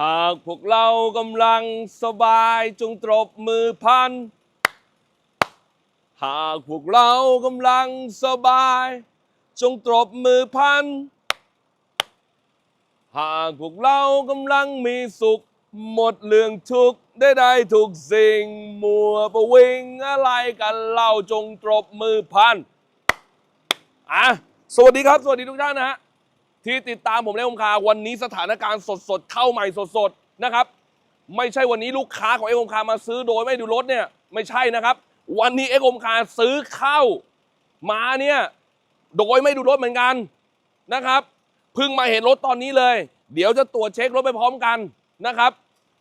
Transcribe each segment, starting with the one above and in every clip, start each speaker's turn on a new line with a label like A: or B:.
A: หากพวกเรากำลังสบายจงตรบมือพัน หากพวกเรากำลังสบาย จงตรบมือพัน หากพวกเรากำลังมีสุข หมดเรื่องทุกข์ได้ได้ทุกสิ่ง มัวประวิงอะไรกันเล่าจงตรบมือพัน อะ สวัสดีครับ สวัสดีทุกท่านนะฮะ ที่ติดตามผมและผมคาวันนี้สถานการณ์สดๆ เข้าใหม่สดๆนะครับ ไม่ใช่วันนี้ลูกค้าของเอ็กอมคามาซื้อโดยไม่ดูรถเนี่ยไม่ใช่นะครับ วันนี้เอ็กอมคาซื้อเข้ามาเนี่ยโดยไม่ดูรถเหมือนกันนะครับเพิ่งมาเห็นรถตอนนี้เลย เดี๋ยวจะตรวจเช็ครถไปพร้อมกันนะครับ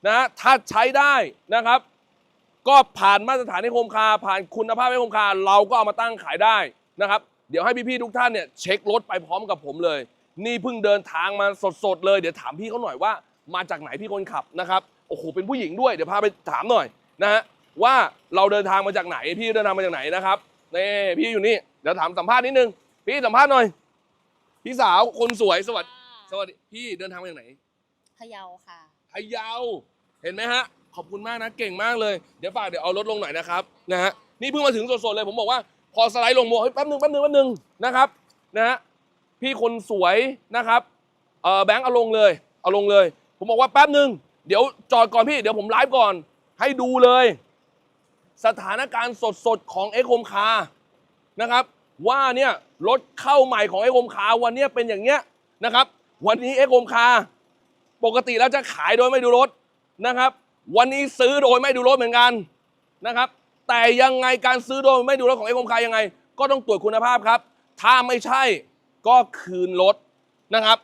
A: นะถ้าใช้ได้นะครับ ก็ผ่านมาตรฐานในโคมคา ผ่านคุณภาพในโคมคา เราก็เอามาตั้งขายได้นะครับ เดี๋ยวให้พี่ๆทุกท่านเนี่ยเช็ครถไปพร้อมกับผมเลย นี่เพิ่งเดินทางมาสดๆเลย เดี๋ยวถามพี่เขาหน่อยว่ามาจากไหนพี่คนขับนะครับโอ้โหเป็นผู้หญิงด้วยเดี๋ยวพาไปถามหน่อยนะฮะว่าเราเดินทางมาจากไหนพี่เดินทางมาจากไหนนะครับนี่พี่อยู่นี่เดี๋ยวถามสัมภาษณ์นิดนึงพี่สัมภาษณ์หน่อย พี่สาวคนสวยสวัสดีสวัสดีพี่เดินทางมาจากไหน
B: พะเยาค่ะ
A: พะเยาเห็นไหมฮะขอบคุณมากนะเก่งมากเลยเดี๋ยวฝากเดี๋ยวเอารถลงหน่อยนะครับนะฮะนี่เพิ่งมาถึงสดๆเลยผมบอกว่าพอสไลด์ลงโมเฮ้ยแป๊บนึงแป๊บนึงแป๊บนึงนะครับนะฮะ พี่คนสวยนะครับเออแบงค์เอาลงเลยเอาลงเลย ผมบอกว่าแป๊บหนึ่งเดี๋ยวจอดก่อนพี่เดี๋ยวผมไลฟ์ก่อน ให้ดูเลย สถานการณ์สดๆของเอ็กโฮมคานะครับ ว่าเนี่ยรถเข้าใหม่ของเอ็กโฮมคาวันเนี้ยเป็นอย่างเงี้ยนะครับ วันนี้เอ็กโฮมคาปกติแล้วจะขายโดยไม่ดูรถนะครับ วันนี้ซื้อโดยไม่ดูรถเหมือนกันนะครับ แต่ยังไงการซื้อโดยไม่ดูรถของเอ็กคมคายังไง ก็ต้องตรวจคุณภาพครับ ถ้าไม่ใช่ ก็คืนรถนะครับ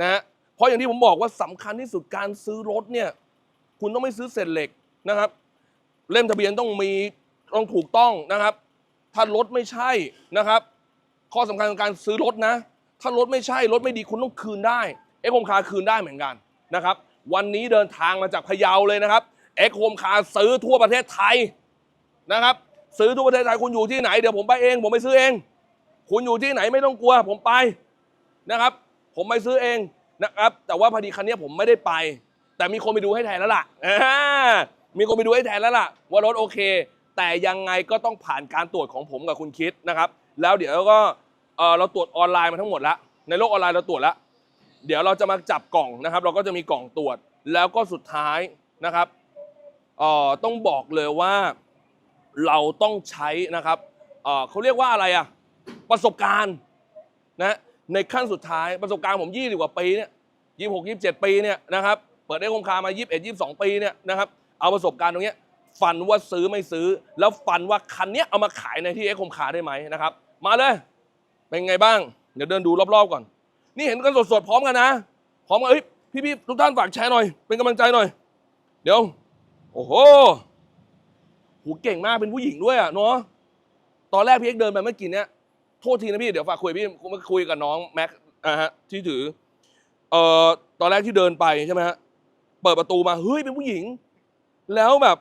A: นะเพราะอย่างที่ผมบอกว่าสำคัญที่สุดการซื้อรถเนี่ยคุณต้องไม่ซื้อเศษเหล็กนะครับ เล่มทะเบียนต้องมีต้องถูกต้องนะครับ ถ้ารถไม่ใช่นะครับ ข้อสำคัญของการซื้อรถนะ ถ้ารถไม่ใช่รถไม่ดีคุณต้องคืนได้เอ็กโฮมคาคืนได้เหมือนกันนะครับ วันนี้เดินทางมาจากพะเยาเลยนะครับเอ็กโฮมคาซื้อทั่วประเทศไทยนะครับ ซื้อทั่วประเทศไทยคุณอยู่ที่ไหนเดี๋ยวผมไปเอง ผมไปซื้อเอง คุณอยู่ที่ไหนไม่ต้องกลัว ผมไปนะครับ ผมไปซื้อเองนะครับ แต่ว่าพอดีคันนี้ผมไม่ได้ไป แต่มีคนไปดูให้แทนแล้วล่ะอ่ามีคนไปดูให้แทนแล้วล่ะ ว่ารถโอเค แต่ยังไงก็ต้องผ่านการตรวจของผมกับคุณคิดนะครับ แล้วเดี๋ยวก็เราตรวจออนไลน์มาทั้งหมดแล้วในโลกออนไลน์เราตรวจแล้ว เดี๋ยวเราจะมาจับกล่องนะครับ เราก็จะมีกล่องตรวจแล้วก็สุดท้ายนะครับต้องบอกเลยว่าเราต้องใช้นะครับเอ่อเขาเรียกว่าอะไรอะ ประสบการณ์นะในขั้นสุดท้ายประสบการณ์ผมยี่สิบกว่าปีเนี่ยยี่หกยี่เจ็ดปีเนี่ยนะครับเปิดได้คงคามายี่สิบเอ็ดยี่สิบสองปีเนี่ยนะครับเอาประสบการณ์ตรงเนี้ยฟันว่าซื้อไม่ซื้อ แล้วฟันว่าคันเนี้ยเอามาขายในที่เอ็กคมคาได้ไหมนะครับ มาเลย เป็นไงบ้าง เดี๋ยวเดินดูรอบๆก่อน นี่เห็นกันสดๆพร้อมกันนะ พร้อมกันเฮ้ยพี่ๆทุกท่านฝากแชร์หน่อย เป็นกำลังใจหน่อย เดี๋ยว โอ้โหหูเก่งมากเป็นผู้หญิงด้วยอะเนาะตอนแรกพี่เอ็กเดินไปเมื่อกี้เนี้ย ทษทีนะพี่ เดี๋ยวฝากคุยพี่มาคุยกับน้องแม็กอะฮะที่ถือ เอ่อตอนแรกที่เดินไปใช่ไหมฮะเปิดประตูมาเฮ้ยเป็นผู้หญิง แล้วแบบ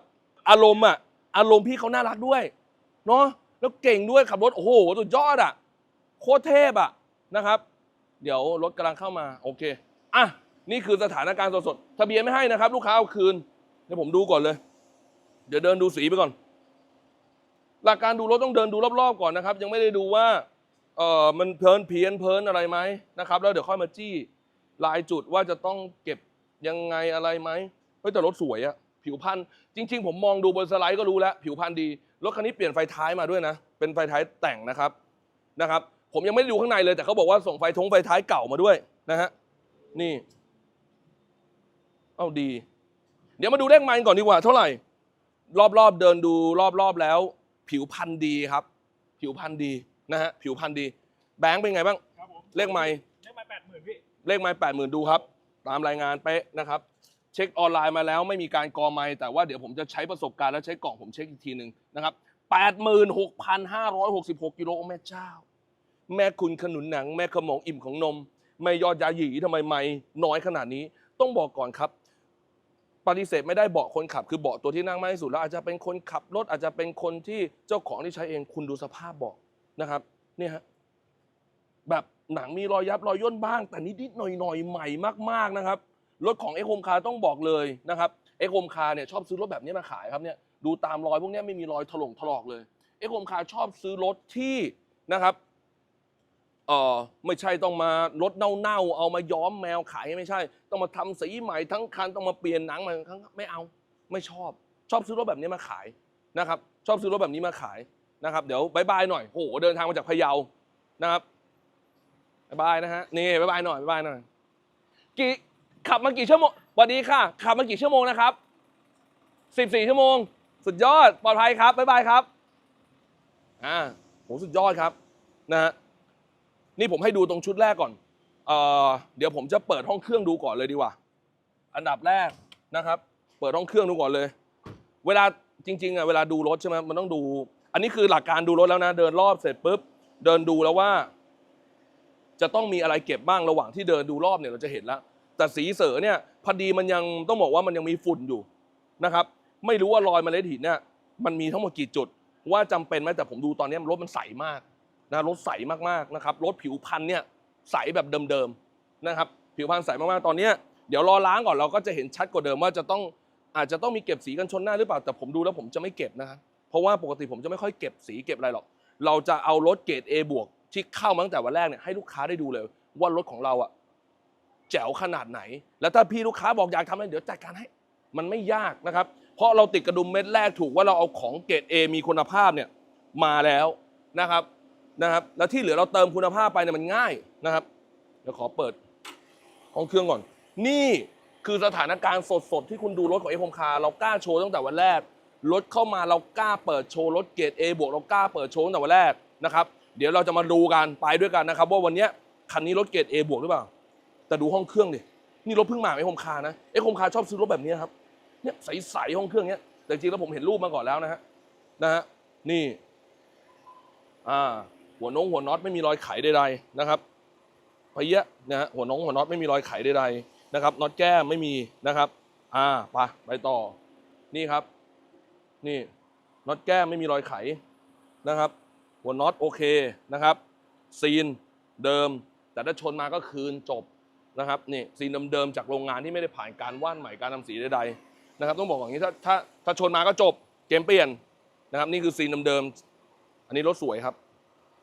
A: อารมณ์อะอารมณ์พี่เขาน่ารักด้วยเนาะแล้วเก่งด้วยขับรถโอ้โหสุดยอดอะโคตรเทพอะนะครับ เดี๋ยวรถกำลังเข้ามาโอเคอะนี่คือสถานการณ์สดๆทะเบียนไม่ให้นะครับ ลูกค้าเอาคืนเดี๋ยวผมดูก่อนเลย เดี๋ยวเดินดูสีไปก่อน หลักการดูรถต้องเดินดูรอบๆก่อนนะครับ ยังไม่ได้ดูว่า เอ่อมันเพลินเพี้ยนเพลินอะไรไหมนะครับ แล้วเดี๋ยวค่อยมาจี้ลายจุดว่าจะต้องเก็บยังไงอะไรไหมเฮ้ยแต่รถสวยอะผิวพรรณจริง ๆ ผมมองดูบนสไลด์ก็รู้แล้ว ผิวพรรณดีรถคันนี้เปลี่ยนไฟท้ายมาด้วยนะ เป็นไฟท้ายแต่งนะครับนะครับ ผมยังไม่ได้ดูข้างในเลย แต่เขาบอกว่าส่งไฟทงไฟท้ายเก่ามาด้วยนะฮะนี่เอาดี เดี๋ยวมาดูเลขไมล์ก่อนดีกว่าเท่าไหร่ รอบๆเดินดูรอบๆแล้ว ผิวพรรณดีครับ ผิวพรรณดี นะฮะผิวพรรณดี แบงค์เป็นไงบ้าง
C: ครับผม
A: เลขไมล์
C: เลขไม้แปดหมื่นพี่
A: เลขไม้แปดหมื่นดูครับ ตามรายงานเป๊ะนะครับ เช็คออนไลน์มาแล้วไม่มีการกอไม้แต่ว่าเดี๋ยวผมจะใช้ประสบการณ์แล้วใช้กล่องผมเช็คอีกทีหนึ่งนะครับแปดหมื่นหกพันห้าร้อยหกสิบหกกิโลแม่เจ้า แม่คุณขนุนหนัง แม่ขมองอิ่มของนม ไม่ยอดยาหยีทำไมไม่น้อยขนาดนี้ ต้องบอกก่อนครับ ปฏิเสธไม่ได้เบาะคนขับ คือเบาะตัวที่นั่งมากที่สุดแล้วอาจจะเป็นคนขับรถอาจจะเป็นคนที่เจ้าของที่ใช้เองคุณดูสภาพเบาะ นะครับเนี่ยฮะแบบหนังมีรอยยับรอยย่นบ้าง แต่นิดๆหน่อยๆ ใหม่มากๆนะครับ รถของเอ็กโฮมคาต้องบอกเลยนะครับเอ็กโฮมคาเนี่ยชอบซื้อรถแบบนี้มาขายครับเนี่ยดูตามรอยพวกนี้ไม่มีรอยถลงถลอกเลยเอ็กโฮมคาชอบซื้อรถที่นะครับเออไม่ใช่ต้องมารถเน่าๆเอามาย้อมแมวขายไม่ใช่ ต้องมาทำสีใหม่ทั้งคันต้องมาเปลี่ยนหนังใหม่ทั้งไม่เอาไม่ชอบ ชอบซื้อรถแบบนี้มาขายนะครับ ชอบซื้อรถแบบนี้มาขาย นะครับ เดี๋ยวบายบายหน่อยโหเดินทางมาจากพะเยานะครับบายบายนะฮะนี่บายบายหน่อยบายบายหน่อยกี่ขับมากี่ชั่วโมงสวัสดีค่ะ ขับมากี่ชั่วโมงนะครับสิบสี่ชั่วโมง สุดยอดปลอดภัยครับบายบายครับอ่าโหสุดยอดครับนะฮะนี่ผมให้ดูตรงชุดแรกก่อนเอ่อเดี๋ยวผมจะเปิดห้องเครื่องดูก่อนเลยดีกว่า อันดับแรกนะครับ เปิดห้องเครื่องดูก่อนเลย เวลาจริงๆอะเวลาดูรถใช่ไหมมันต้องดู อันนี้คือหลักการดูรถแล้วนะ เดินรอบเสร็จปุ๊บ เดินดูแล้วว่า จะต้องมีอะไรเก็บบ้างระหว่างที่เดินดูรอบเนี่ยเราจะเห็นแล้ว แต่สีเสือเนี่ยพอดีมันยังต้องบอกว่ามันยังมีฝุ่นอยู่นะครับ ไม่รู้ว่ารอยเมล็ดหินเนี่ยมันมีทั้งหมดกี่จุด ว่าจำเป็นไหมแต่ผมดูตอนนี้รถมันใสมากนะรถใสมากๆนะครับรถผิวพันธุ์เนี่ยใสแบบเดิมๆนะครับ ผิวพันธุ์ใสมากๆตอนนี้เดี๋ยวรอล้างก่อนเราก็จะเห็นชัดกว่าเดิมว่าจะต้องอาจจะต้องมีเก็บสีกันชนหน้าหรือเปล่าแต่ผมดูแล้วผมจะไม่เก็บนะครับ ราะว่าปกติผมจะไม่ค่อยเก็บสีเก็บอะไรหรอก เราจะเอารถเกรด A บวกที่เข้ามาตั้งแต่วันแรกเนี่ยให้ลูกค้าได้ดูเลย ว่ารถของเราอะแจ๋วขนาดไหน แล้วถ้าพี่ลูกค้าบอกอยากทำอะไรเดี๋ยวจัดการให้ มันไม่ยากนะครับ เพราะเราติดกระดุมเม็ดแรกถูกว่าเราเอาของเกรด A มีคุณภาพเนี่ยมาแล้วนะครับนะครับ แล้วที่เหลือเราเติมคุณภาพไปเนี่ยมันง่ายนะครับเดี๋ยวขอเปิดห้องเครื่องก่อน นี่คือสถานการณ์สดๆ ที่คุณดูรถของเอคมคาเรากล้าโชว์ตั้งแต่วันแรก รถเข้ามาเรากล้าเปิดโชว์รถเกรด A บวกเรากล้าเปิดโชว์ตั้งแต่วันแรกนะครับเดี๋ยวเราจะมาดูกันไปด้วยกันนะครับ ว่าวันนี้คันนี้รถเกรด A บวกหรือเปล่า แต่ดูห้องเครื่องดินี่รถเพิ่งมาเอ o คมคานะเอ o คมคาชอบซื้อรถแบบนี้ครับเนี่ยใสๆห้องเครื่องเนี้ยแต่จริงๆแล้วผมเห็นรูปมาก่อนแล้วนะฮะนะฮะนี่อ่าหัวน้องหัวน็อตไม่มีรอยไขใดๆนะครับพะเยะนะฮะหัวน้องหัวน็อตไม่มีรอยไขใดๆนะครับน็อตแก้มไม่มีนะครับ อ่าไปไปต่อนี่ครับ นี่น็อตแก้มไม่มีรอยไขนะครับ หัวน็อตโอเคนะครับ ซีนเดิม แต่ถ้าชนมาก็คืนจบนะครับนี่ซีนเดิมๆจากโรงงานที่ไม่ได้ผ่านการว่านใหม่การทำสีใดๆนะครับ ต้องบอกอย่างนี้ถ้าถ้าถ้าชนมาก็จบเกมเปลี่ยนนะครับ นี่คือซีนเดิมๆอันนี้รถสวยครับ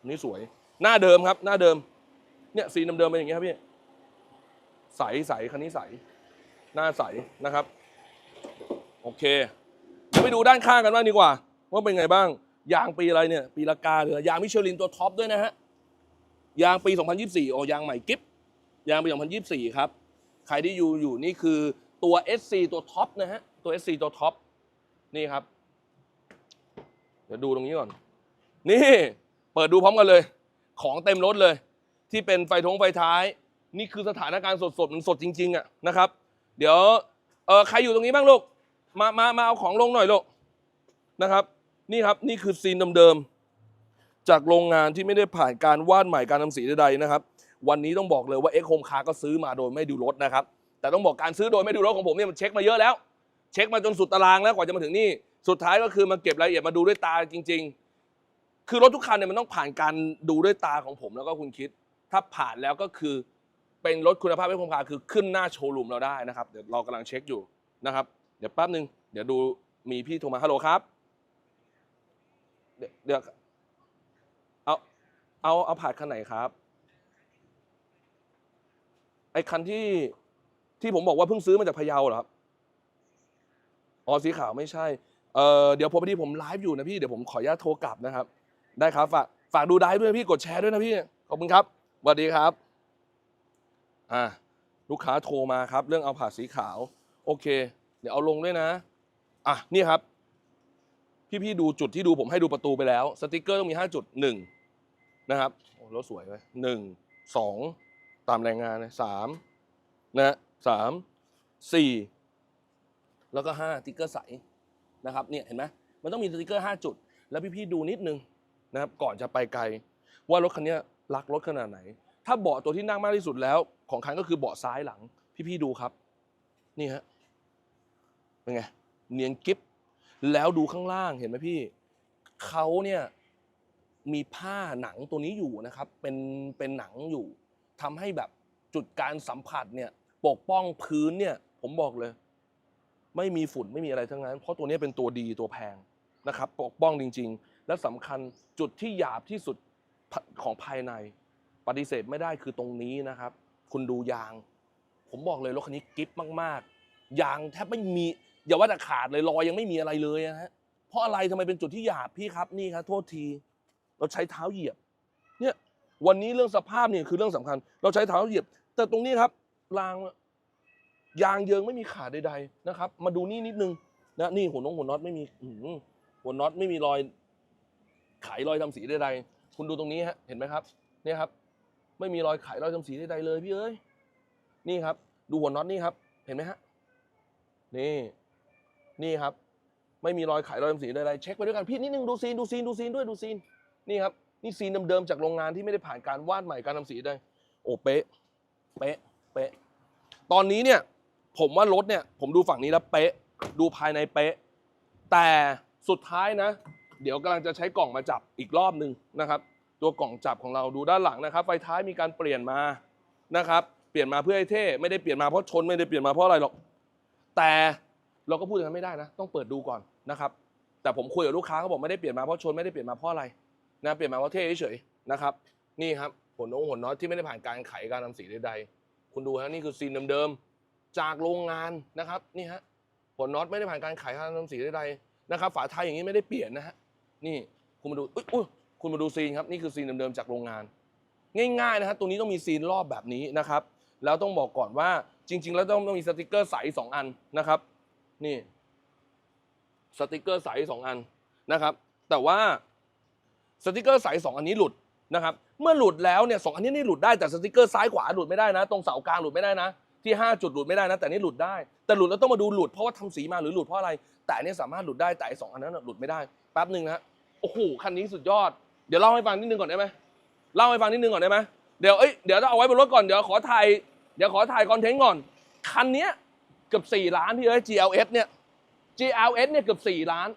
A: อันนี้สวยหน้าเดิมครับ หน้าเดิมเนี่ยสีนเดิมๆเป็นอย่างนี้ครับพี่ใสใสคันนี้ใสหน้าใสนะครับ โอเค ไปดูด้านข้างกันบ้างดีกว่า ว่าเป็นไงบ้าง ยางปีอะไรเนี่ย ปีละกาเหลือยางมิชลินตัวท็อปด้วยนะฮะ ยางปี 2024 โอ้ยางใหม่กิฟยางปี 2024 ครับ ใครที่อยู่อยู่นี่คือตัว SC ตัวท็อปนะฮะ ตัว SC ตัวท็อป นี่ครับ เดี๋ยวดูตรงนี้ก่อน นี่ เปิดดูพร้อมกันเลย ของเต็มรถเลย ที่เป็นไฟทงไฟท้าย นี่คือสถานการณ์สดๆมันสดจริงๆอะนะครับ เดี๋ยว เออใครอยู่ตรงนี้บ้างลูก มามามาเอาของลงหน่อยลูกนะครับ นี่ครับนี่คือซีนเดิมๆจากโรงงานที่ไม่ได้ผ่านการวาดใหม่การทำสีใดๆนะครับ วันนี้ต้องบอกเลยว่าเอ็กโฮมคาก็ซื้อมาโดยไม่ดูรถนะครับ แต่ต้องบอกการซื้อโดยไม่ดูรถของผมเนี่ยมันเช็คมาเยอะแล้ว เช็คมาจนสุดตารางแล้วกว่าจะมาถึงนี่สุดท้ายก็คือมาเก็บรายละเอียดมาดูด้วยตาจริง ๆ คือรถทุกคันเนี่ยมันต้องผ่านการดูด้วยตาของผมแล้วก็คุณคิด ถ้าผ่านแล้วก็คือเป็นรถคุณภาพไม่คงคาคือขึ้นหน้าโชว์รูมเราได้นะครับเดี๋ยวเรากำลังเช็คอยู่นะครับ ดี๋ยวแป๊บหนึ่งเดี๋ยวดูมีพี่โทรมาฮัลโหลครับ เดี๋ยวเอาเอาเอาผ่านคันไหนครับ ไอ้คันที่ที่ผมบอกว่าเพิ่งซื้อมาจากพะเยาเหรอครับอ๋อสีขาวไม่ใช่เออเดี๋ยวพอดีผมไลฟ์อยู่นะพี่เดี๋ยวผมขออนุญาตโทรกลับนะครับ ได้ครับฝากฝากดูไลฟ์ด้วยนะพี่กดแชร์ด้วยนะพี่ขอบคุณครับสวัสดีครับอ่าลูกค้าโทรมาครับ เรื่องเอาผ่าสีขาว โอเค เดี๋ยวเอาลงด้วยนะ อะ นี่ครับ พี่ๆดูจุดที่ดูผมให้ดูประตูไปแล้ว สติกเกอร์ต้องมี 5 จุด 1 นะครับ โอ้รถสวยไหมหนึ่งสองตามแรงงานนะสามนะสามสี่แล้วก็ห้าสติกเกอร์ใสนะครับ เนี่ยเห็นไหมมันต้องมีสติกเกอร์ 5 จุด แล้วพี่ๆดูนิดนึงนะครับ ก่อนจะไปไกล ว่ารถคันนี้รักรถขนาดไหน ถ้าเบาะตัวที่นั่งมากที่สุดแล้ว ของคันก็คือเบาะซ้ายหลัง พี่ๆดูครับ นี่ฮะ เป็นไงเนียนกิฟแล้วดูข้างล่างเห็นไหมพี่เขาเนี่ยมีผ้าหนังตัวนี้อยู่นะครับ เป็นเป็นหนังอยู่ทำให้แบบจุดการสัมผัสเนี่ย ปกป้องพื้นเนี่ย ผมบอกเลย ไม่มีฝุ่นไม่มีอะไรทั้งนั้น เพราะตัวนี้เป็นตัวดีตัวแพงนะครับ ปกป้องจริง ๆ และสำคัญจุดที่หยาบที่สุดของภายใน ปฏิเสธไม่ได้คือตรงนี้นะครับ คุณดูยาง ผมบอกเลยรถคันนี้กิฟมากๆยางแทบไม่มี อย่าว่าแต่ขาดเลยรอยยังไม่มีอะไรเลยนะฮะเพราะอะไรทำไมเป็นจุดที่หยาบพี่ครับนี่ครับโทษที เราใช้เท้าเหยียบ เนี่ยวันนี้เรื่องสภาพเนี่ยคือเรื่องสำคัญ เราใช้เท้าเหยียบ แต่ตรงนี้ครับรางยางเยิงไม่มีขาดใด ๆนะครับ มาดูนี่นิดนึงนะนี่หัวน้องหัวน็อตไม่มีอืหัวน็อตไม่มีรอยไขรอยทำสีใดๆคุณดูตรงนี้ฮะเห็นไหมครับเนี่ยครับ ไม่มีรอยไขรอยทำสีใดๆเลยพี่เอ้ยนี่ครับ ดูหัวน็อตนี่ครับ เห็นไหมฮะนี่ นี่ครับ ไม่มีรอยไขรอยทำสีใดๆเช็คไปด้วยกันพี่นิดนึงดูซีนดูซีนดูซีนด้วยดูซีนนี่ครับนี่ซีนเดิมๆจากโรงงานที่ไม่ได้ผ่านการวาดใหม่การทำสีได้ โอ้เป๊ะเป๊ะเป๊ะตอนนี้เนี่ยผมว่ารถเนี่ยผมดูฝั่งนี้แล้วเป๊ะ ดูภายในเป๊ะ แต่สุดท้ายนะ เดี๋ยวกำลังจะใช้กล่องมาจับอีกรอบหนึ่งนะครับ ตัวกล่องจับของเราดูด้านหลังนะครับ ไฟท้ายมีการเปลี่ยนมานะครับ เปลี่ยนมาเพื่อให้เท่ไม่ได้เปลี่ยนมาเพราะชนไม่ได้เปลี่ยนมาเพราะอะไรหรอก แต่ เราก็พูดอย่างนั้นไม่ได้นะ ต้องเปิดดูก่อนนะครับ แต่ผมคุยกับลูกค้าเขาบอกไม่ได้เปลี่ยนมาเพราะชนไม่ได้เปลี่ยนมาเพราะอะไรนะเปลี่ยนมาเพราะเท่เฉยๆนะครับนี่ครับหัวน้งหัวน็อตที่ไม่ได้ผ่านการไขการทำสีใดๆคุณดูฮะนี่คือซีนเดิมๆจากโรงงานนะครับนี่ฮะหัวน็อตไม่ได้ผ่านการไขการทำสีใดๆนะครับ ฝาท้ายอย่างนี้ไม่ได้เปลี่ยนนะฮะนี่คุณมาดูอุ๊ยอุ๊ยคุณมาดูซีนครับนี่คือซีนเดิมๆจากโรงงาน ง่ายๆนะฮะตรงนี้ต้องมีซีนรอบแบบนี้นะครับ แล้วต้องบอกก่อนว่าจริง ๆ แล้วต้องต้องมีสติกเกอร์ใสสองอันนะครับ นี่ สติกเกอร์ใสสองอันนะครับ แต่ว่าสติกเกอร์ใสสองอันนี้หลุดนะครับ เมื่อหลุดแล้วเนี่ยสองอันนี้นี่หลุดได้แต่สติกเกอร์ซ้ายขวาหลุดไม่ได้นะ ตรงเสากลางหลุดไม่ได้นะ ที่ห้าจุดหลุดไม่ได้นะ แต่นี่หลุดได้ แต่หลุดแล้วต้องมาดูหลุดเพราะว่าทำสีมาหรือหลุดเพราะอะไร แต่อันนี้สามารถหลุดได้แต่สองอันนั้นหลุดไม่ได้แป๊บหนึ่งนะโอ้โหคันนี้สุดยอดเดี๋ยวเล่าให้ฟังนิดนึงก่อนได้ไหมเล่าให้ฟังนิดนึงก่อนได้ไหมเดี๋ยวเอ้ยเดี๋ยวต้องเอาไว้บนรถก่อนเดี๋ยวขอถ่ายเดี๋ยวขอถ่ายคอนเทนต์ก่อนคันนี้ เกือบสี่ล้านพี่เอ้ย GLS เนี่ย GLS เนี่ยเกือบสี่ล้าน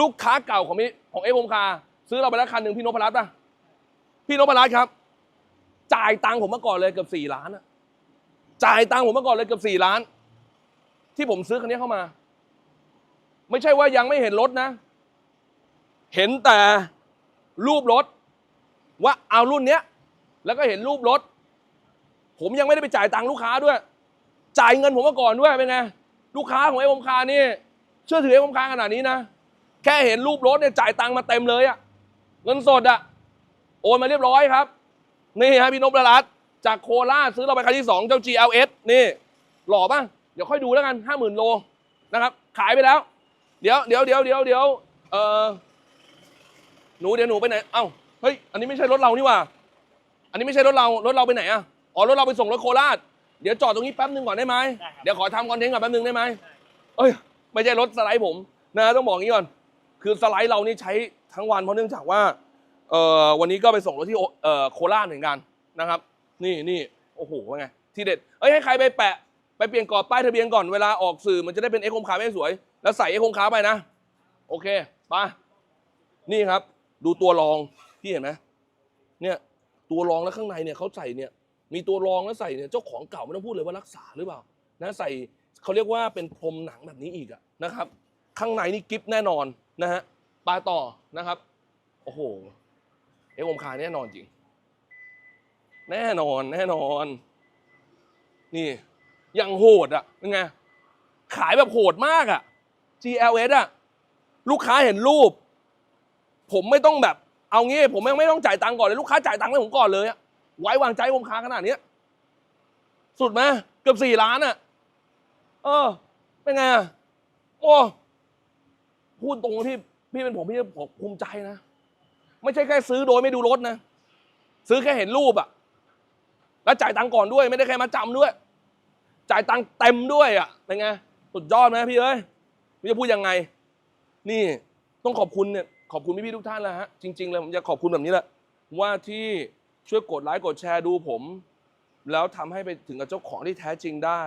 A: ลูกค้าเก่าของพี่ของเอ็กโฮมคาซื้อเราไปแล้วคันหนึ่งพี่นพรัตน์ป่ะพี่นพรัตน์ครับ จ่ายตังค์ผมมาก่อนเลยเกือบสี่ล้านอะจ่ายตังค์ผมมาก่อนเลยเกือบสี่ล้าน ที่ผมซื้อคันนี้เข้ามา ไม่ใช่ว่ายังไม่เห็นรถนะ เห็นแต่รูปรถ ว่าเอารุ่นเนี้ยแล้วก็เห็นรูปรถ ผมยังไม่ได้ไปจ่ายตังค์ลูกค้าด้วย จ่ายเงินผมมาก่อนด้วยเป็นไงลูกค้าของเอ็กโฮมคานี่เชื่อถือเอ็กโฮมคาขนาดนี้นะแค่เห็นรูปรถเนี่ยจ่ายตังค์มาเต็มเลยอะเงินสดอะโอนมาเรียบร้อยครับ นี่ฮะพี่นพรัตน์จากโคราชซื้อเราไปคันที่2เจ้า GLS นี่ หล่อป่ะ เดี๋ยวค่อยดูแล้วกัน50,000โลนะครับ ขายไปแล้ว เดี๋ยวเดี๋ยวเดี๋ยวเดี๋ยวเดี๋ยวเออหนูเดี๋ยวหนูไปไหน เอ้าเฮ้ย อันนี้ไม่ใช่รถเรานี่ว่า อันนี้ไม่ใช่รถเรา รถเราไปไหนอะอ๋อ รถเราไปส่งรถโคราช เดี๋ยวจอดตรงนี้แป๊บนึงก่อนได้ไหม
B: ได้ครับ
A: เดี๋ยวขอทำคอนเทนต์ก่อนแป๊บนึงได้ไหมเอ้ยไม่ใช่รถสไลด์ผมนะต้องบอกงี้ก่อน คือสไลด์เรานี่ใช้ทั้งวันเพราะเนื่องจากว่าเอ่อวันนี้ก็ไปส่งรถที่โอเอ่อโคราชเหมือนกันนะครับ นี่นี่โอ้โหว่าไงที่เด็ดเอ้ยให้ใครไปแปะไปเปลี่ยนกรอบป้ายทะเบียนก่อนเวลาออกสื่อมันจะได้เป็นเอ็กโคมคาร์ไม่สวย แล้วใส่เอ็กโคมคาร์ไปนะ โอเคไปนี่ครับ ดูตัวรองพี่เห็นไหมเนี่ยตัวรองแล้วข้างในเนี่ยเขาใส่เนี่ย มีตัวรองแล้วใส่เนี่ยเจ้าของเก่าไม่ต้องพูดเลยว่ารักษาหรือเปล่านะใส่เขาเรียกว่าเป็นพรมหนังแบบนี้อีกอะนะครับ ข้างในนี่กิฟแน่นอนนะฮะปลาต่อนะครับ โอ้โหเอ็กอมคาแน่นอนจริง แน่นอนแน่นอน นี่ยังโหดอะเป็นไงขายแบบโหดมากอะ GLS อะลูกค้าเห็นรูป ผมไม่ต้องแบบ เอางี้ผมไม่ไม่ต้องจ่ายตังค์ก่อนเลยลูกค้าจ่ายตังค์ให้ผมก่อนเลยอะ ไว้วางใจผมค้าขนาดเนี้ย สุดไหมเกือบสี่ล้านอะเออ เป็นไงอะโอ้พูดตรงๆพี่พี่เป็นผมพี่ผมภูมิใจนะ ไม่ใช่แค่ซื้อโดยไม่ดูรถนะ ซื้อแค่เห็นรูปอะแล้วจ่ายตังก่อนด้วย ไม่ได้แค่มาจำด้วย จ่ายตังเต็มด้วยอะเป็นไง สุดยอดไหมพี่เอ้ยไม่จะพูดยังไง นี่ต้องขอบคุณเนี่ยขอบคุณพี่ๆทุกท่านแล้วฮะจริงๆเลยผมจะขอบคุณแบบนี้แหละว่าที่ ช่วยกดไลค์กดแชร์ดูผม แล้วทำให้ไปถึงกับเจ้าของที่แท้จริงได้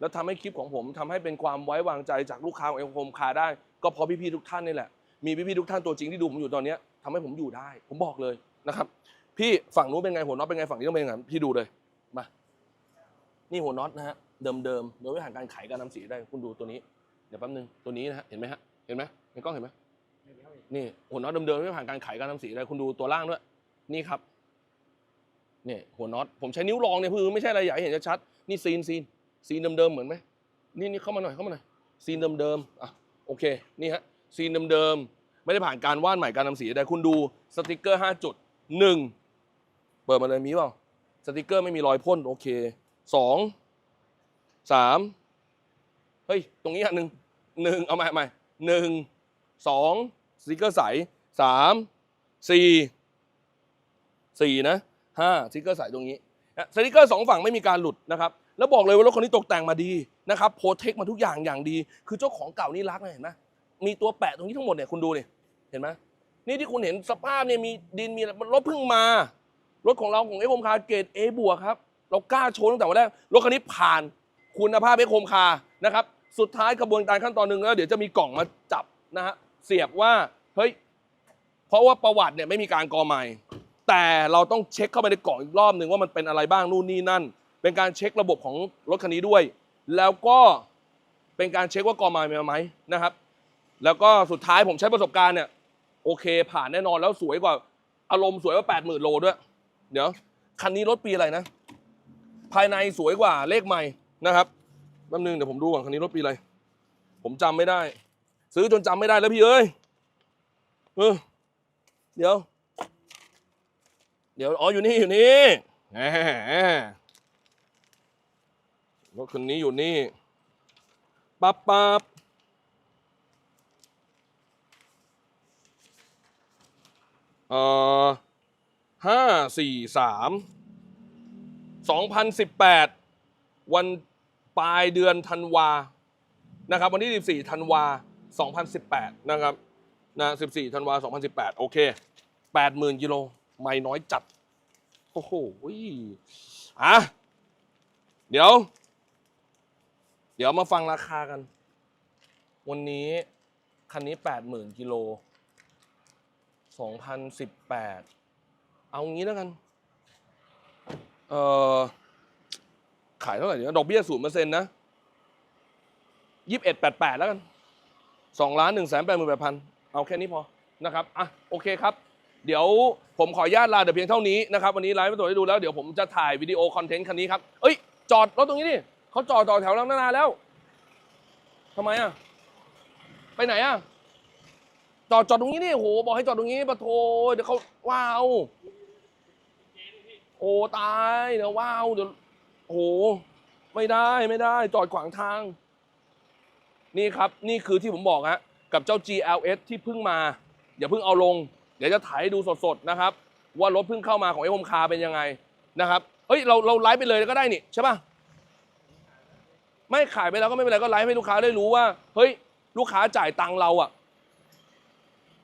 A: แล้วทำให้คลิปของผมทำให้เป็นความไว้วางใจจากลูกค้าของเอ็มโฮมคาได้ ก็เพราะพี่ๆทุกท่านนี่แหละมีพี่ๆทุกท่านตัวจริงที่ดูผมอยู่ตอนนี้ยทำให้ผมอยู่ได้ ผมบอกเลยนะครับ พี่ฝั่งนู้นเป็นไงหัวน็อตเป็นไงฝั่งนี้ต้องเป็นไงพี่ดูเลยมานี่หัวน็อตนะฮะเดิมเดิมๆโดยไม่ผ่านการไขการทำสีได้คุณดูตัวนี้เดี๋ยวแป๊บนึงตัวนี้นะฮะเห็นไหมฮะเห็นไหมในกล้องเห็นไหมนี่หัวน็อตเดิมๆไม่ผ่านการไขการทำสีได้คุณดูตัวล่างด้วย นี่ครับ เนี่ยหัวน็อตผมใช้นิ้วรองเนี่ยคือไม่ใช่อะไรใหญ่เห็นชัดๆนี่ซีนซีนซีนเดิมๆเหมือนไหมนี่นี่เข้ามาหน่อยเข้ามาหน่อยซีนเดิมๆอะโอเคนี่ฮะซีนเดิมๆไม่ได้ผ่านการวานใหม่การทำสีใดคุณดูสติกเกอร์5จุดหนึ่งเปิดมาเลยมีเปล่าสติกเกอร์ไม่มีรอยพ่นโอเคสองสามเฮ้ยตรงนี้อันหนึ่งหนึ่งเอาใหม่ใหม่หนึ่งสองสติกเกอร์ใสสามสี่สี่นะ ห้าสติกเกอร์ใส่ตรงนี้สติกเกอร์สองฝั่งไม่มีการหลุดนะครับแล้วบอกเลยว่ารถคันนี้ตกแต่งมาดีนะครับโปรเทคมาทุกอย่างอย่างดี คือเจ้าของเก่านี่รักนะเห็นไหมมีตัวแปะตรงนี้ทั้งหมดเนี่ยคุณดูเนี่ยเห็นไหมนี่ที่คุณเห็นสภาพเนี่ยมีดินมีรถเพิ่งมารถของเราของเอ็กโฮมคาเกรด A บวกครับเรากล้าโชว์ตั้งแต่วันแรกรถคันนี้ผ่านคุณภาพเอ็กโฮมคานะครับสุดท้ายกระบวนการขั้นตอนหนึ่งแล้วเดี๋ยวจะมีกล่องมาจับนะฮะเสียบว่าเฮ้ยเพราะว่าประวัติเนี่ยไม่มีการกอใหม่ แต่เราต้องเช็คเข้าไปในกล่องอีกรอบหนึ่งว่ามันเป็นอะไรบ้างนู่นนี่นั่น เป็นการเช็คระบบของรถคันนี้ด้วย แล้วก็เป็นการเช็คว่ากอม่มาไหมนะครับ แล้วก็สุดท้ายผมใช้ประสบการณ์เนี่ยโอเค ผ่านแน่นอนแล้วสวยกว่าอารมณ์สวยกว่าแปดหมื่นโลด้วย เดี๋ยว คันนี้รถปีอะไรนะ ภายในสวยกว่าเลขใหม่นะครับแป๊บนึงเดี๋ยวผมดูก่อนคันนี้รถปีอะไร ผมจำไม่ได้ ซื้อจนจำไม่ได้แล้วพี่เอ้ยเออเดี๋ยว เดี๋ยว อ๋อ อยู่นี่ อยู่นี่แหมรถคันนี้อยู่นี่ ปั๊บปั๊บเอ่อห้าสี่สามสองพันสิบแปดวันปลายเดือนธันวา นะครับ วันที่สิบสี่ธันวาสองพันสิบแปดนะครับ นะสิบสี่ธันวาสองพันสิบแปดโอเคแปดหมื่นกิโล ไม่น้อยจัด อ้โหอะเดี๋ยว เดี๋ยวมาฟังราคากัน วันนี้ คันนี้แปดหมื่นกิโลสองพันสิบแปดเอางี้แล้วกัน เอ่อ ขายเท่าไหร่เดี๋ยดอกเบี้ยศูนย์เปอร์เซ็นต์นะยี่สิบเอ็ดแปดแปดแล้วกันสองล้านหนึ่งแสนแปดหมื่นแปดพันเอาแค่นี้พอนะครับ อะ โอเคครับ เดี๋ยวผมขออนุญาตลาแต่เพียงเท่านี้นะครับวันนี้ไลฟ์มาตัวจให้ดูแล้วเดี๋ยวผมจะถ่ายวิดีโอคอนเทนต์คันนี้ครับเอ้ยจอดรถตรงนี้ดิเขาจอดต่อแถวแล้วนานแล้วทำไมอะไปไหนอะจอดจอดตรงนี้นี่โหบอกให้จอดตรงนี้ปะโทเดี๋ยวเขาว้าวโอ้ตายเดี๋ยวว้าวเดี๋ยวโอ้โหไม่ได้ไม่ได้ จอดขวางทาง นี่ครับนี่คือที่ผมบอกฮะกับเจ้า GLS ที่เพิ่งมา อย่าเพิ่งเอาลง เดี๋ยวจะถ่ายให้ดูสดๆนะครับ ว่ารถเพิ่งเข้ามาของไอ้โฮมคาเป็นยังไงนะครับเฮ้ยเราเราไลฟ์ไปเลยก็ได้นี่ใช่ป่ะไม่ขายไปแล้วก็ไม่เป็นไรก็ไลฟ์ให้ลูกค้าได้รู้ว่า เฮ้ย ลูกค้าจ่ายตังเราอะ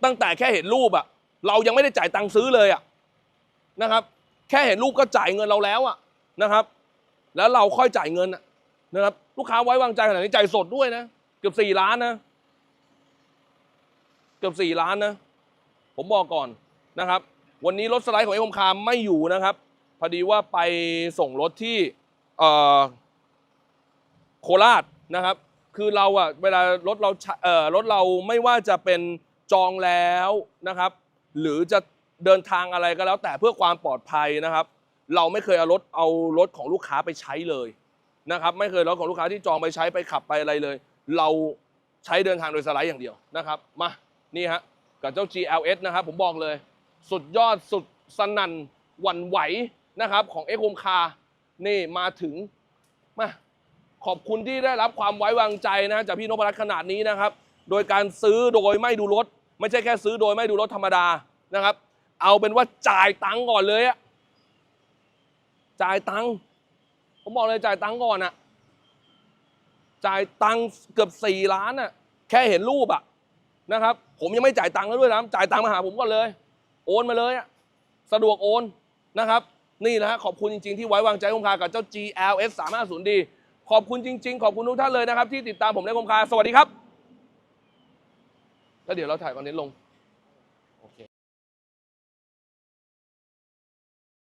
A: ตั้งแต่แค่เห็นรูปอะเรายังไม่ได้จ่ายตังซื้อเลยอะนะครับ แค่เห็นรูปก็จ่ายเงินเราแล้วอะนะครับ แล้วเราค่อยจ่ายเงินอะนะครับ ลูกค้าไว้วางใจขนาดนี้จ่ายสดด้วยนะ เกือบสี่ล้านนะ เกือบสี่ล้านนะ ผมบอกก่อนนะครับ วันนี้รถสไลด์ของเอ็มคามไม่อยู่นะครับ พอดีว่าไปส่งรถที่โคราชนะครับ คือเราอะเวลารถเราเอ่อรถเราไม่ว่าจะเป็นจองแล้วนะครับ หรือจะเดินทางอะไรก็แล้วแต่เพื่อความปลอดภัยนะครับ เราไม่เคยเอารถเอารถของลูกค้าไปใช้เลยนะครับ ไม่เคยรถของลูกค้าที่จองไปใช้ไปขับไปอะไรเลย เราใช้เดินทางโดยสไลด์อย่างเดียวนะครับ มานี่ฮะ กับเจ้า GLS นะครับผมบอกเลย สุดยอดสุดสนั่นหวั่นไหวนะครับของ x h o m e Car นี่มาถึงมาขอบคุณที่ได้รับความไว้วางใจนะจากพี่นพรัตน์ขนาดนี้นะครับ โดยการซื้อโดยไม่ดูรถ ไม่ใช่แค่ซื้อโดยไม่ดูรถธรรมดานะครับ เอาเป็นว่าจ่ายตังค์ก่อนเลยอะจ่ายตังค์ผมบอกเลยจ่ายตังค์ก่อนอะจ่ายตังค์เกือบสี่ล้านอะแค่เห็นรูปอะนะครับผมยังไม่จ่ายตังค์แล้วด้วยนะจ่ายตังค์มาหาผมก่อนเลย โอนมาเลยอะสะดวกโอนนะครับ นี่นะฮะขอบคุณจริงๆ ที่ไว้วางใจคมคากับเจ้า GLS 350D ขอบคุณจริง ๆ ขอบคุณทุกท่านเลยนะครับ ที่ติดตามผมในคมคาสวัสดีครับแล้วเดี๋ยวเราถ่ายคอนเทนต์ลง